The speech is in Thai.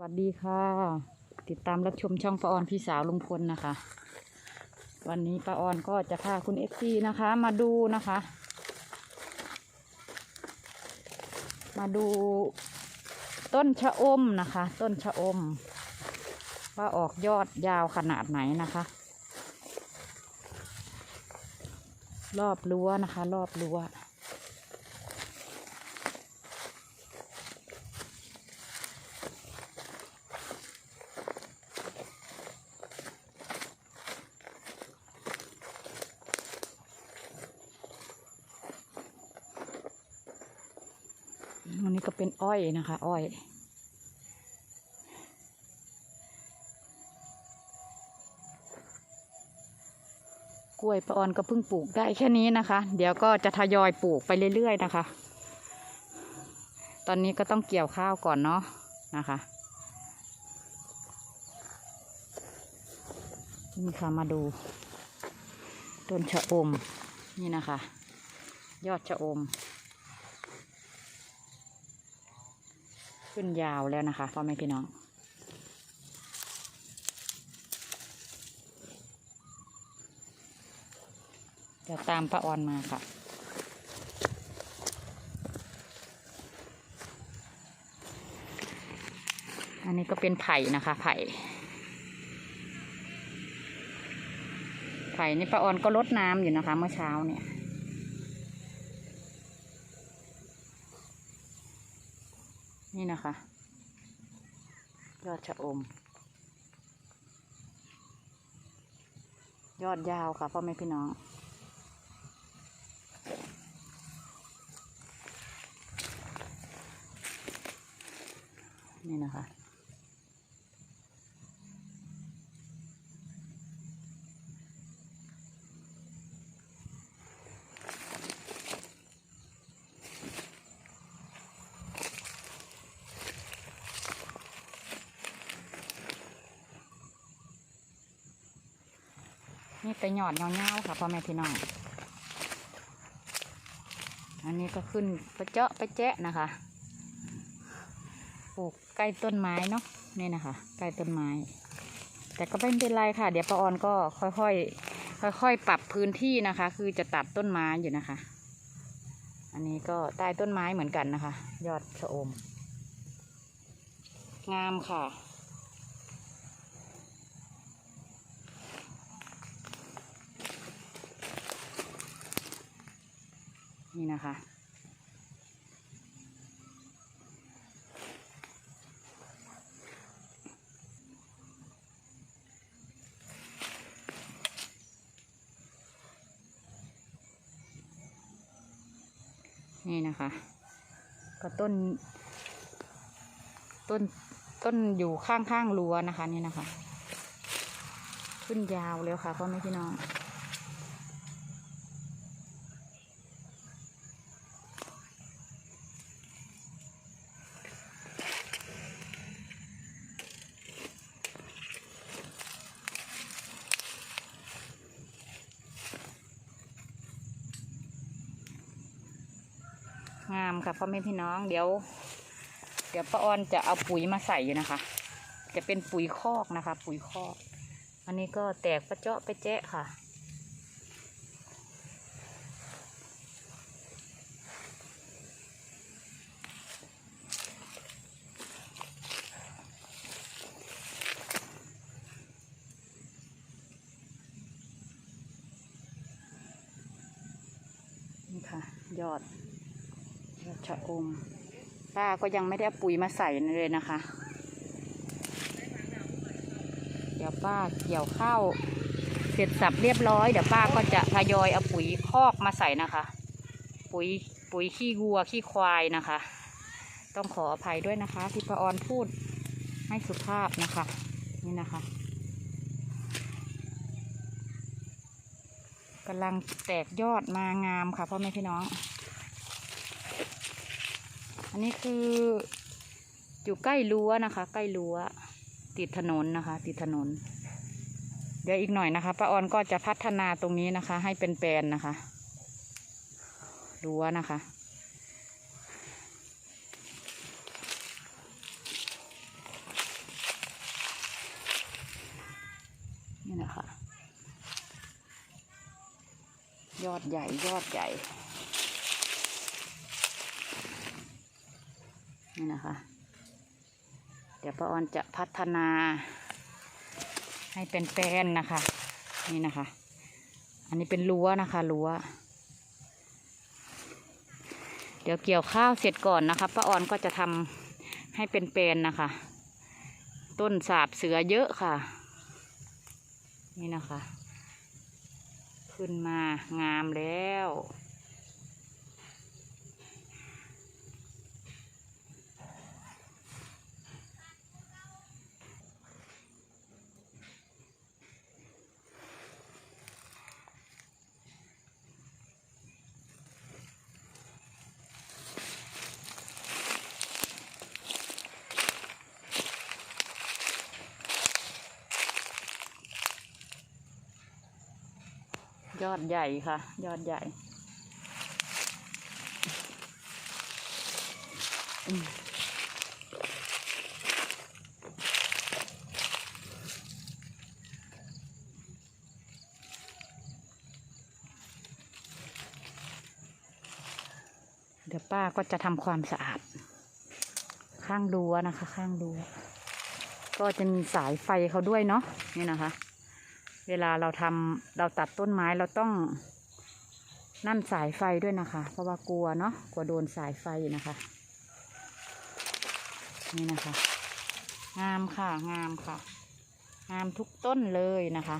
สวัสดีค่ะ ติดตามรับชมช่องป้าออนพี่สาวลุงพลนะคะ วันนี้ป้าออนก็จะพาคุณเอฟซีนะคะ มาดูนะคะ มาดูต้นชะอมนะคะ ต้นชะอม ว่าออกยอดยาวขนาดไหนนะคะ รอบรั้วนะคะ รอบรั้ว อันนี้ก็เป็นอ้อยนะคะ อ้อย กล้วยปะออนก็เพิ่งปลูกได้แค่นี้นะคะ เดี๋ยวก็จะทยอยปลูกไปเรื่อยๆนะคะ ตอนนี้ก็ต้องเกี่ยวข้าวก่อนเนาะนะคะ นี่ค่ะมาดูต้นชะอมนี่นะคะ ยอดชะอม ขึ้นยาวแล้วนะคะพ่อแม่พี่น้องจะตามป้าออนมาค่ะอันนี้ก็เป็นไผ่นะคะ ไผ่ ไผ่นี่ป้าออนก็ลดน้ำอยู่นะคะ เมื่อเช้าเนี่ย นี่นะคะยอดชะอม ยอดยาวค่ะพ่อแม่พี่น้องนี่นะคะ แต่หยอดเงาๆค่ะพ่อแม่พี่น้อง อันนี้ก็ขึ้นไปเจาะไปแจ๊ะนะคะ ปลูกใกล้ต้นไม้เนาะนี่นะคะ ใกล้ต้นไม้ แต่ก็ไม่เป็นไรค่ะ เดี๋ยวป้าออนก็ค่อยๆ ค่อยๆ ปรับพื้นที่นะคะ คือจะตัดต้นไม้อยู่นะคะ อันนี้ก็ใต้ต้นไม้เหมือนกันนะคะ ยอดชะอม งามค่ะ นี่นะคะ นี่นะคะ ก็ต้น ต้นต้นอยู่ข้างข้างๆรั้วนะคะ นี่นะคะ ขึ้นยาวแล้วค่ะพ่อแม่พี่น้อง ค่ะพ่อแม่พี่น้องเดี๋ยว เดี๋ยวป้าออนจะเอาปุ๋ยมาใส่อยู่นะคะ จะเป็นปุ๋ยคอกนะคะ ปุ๋ยคอก อันนี้ก็แตกประเจาะไปแจ๊ะค่ะนี่ค่ะยอด ชะอมป้าก็ยังไม่ได้ปุ๋ยมาใส่เลยนะคะ เดี๋ยวป้าเกี่ยวข้าวเสร็จสับเรียบร้อยเดี๋ยวป้าก็จะทยอยเอาปุ๋ยคอกมาใส่นะคะ ปุ๋ยปุ๋ยขี้วัวขี้ควายนะคะ ต้องขออภัยด้วยนะคะ ที่ป้าออนพูดให้สุภาพนะคะนี่นะคะกำลังแตกยอดมางามค่ะพ่อแม่พี่น้องันนี้คืออยู่ใกล้รั้วนะคะ ใกล้รั้ว ติดถนนนะคะ ติดถนน เดี๋ยวอีกหน่อยนะคะป้าออนก็จะพัฒนาตรงนี้นะคะ ให้เป็นแปลนนะคะรั้วนะคะนี่นะคะ ยอดใหญ่ยอดใหญ่ นี่นะคะ เดี๋ยวป้าออนจะพัฒนา ให้เป็นแปลนนะคะ นี่นะคะ อันนี้เป็นรั้วนะคะรั้ว เดี๋ยวเกี่ยวข้าวเสร็จก่อนนะคะป้าออนก็จะทำให้เป็นแปลนนะคะ ต้นสาบเสือเยอะค่ะ นี่นะคะ ขึ้นมางามแล้ว ยอดใหญ่ค่ะ ยอดใหญ่เดี๋ยวป้าก็จะทำความสะอาด ข้างรั้วนะคะ ข้างรั้วก็จะมีสายไฟเขาด้วยเนาะนี่นะคะ เวลาเราทำเราตัดต้นไม้เราต้องนั่นสายไฟด้วยนะคะ เพราะว่ากลัวเนาะกลัวโดนสายไฟนะคะ นี่นะคะ งามค่ะงามค่ะ งามทุกต้นเลยนะคะ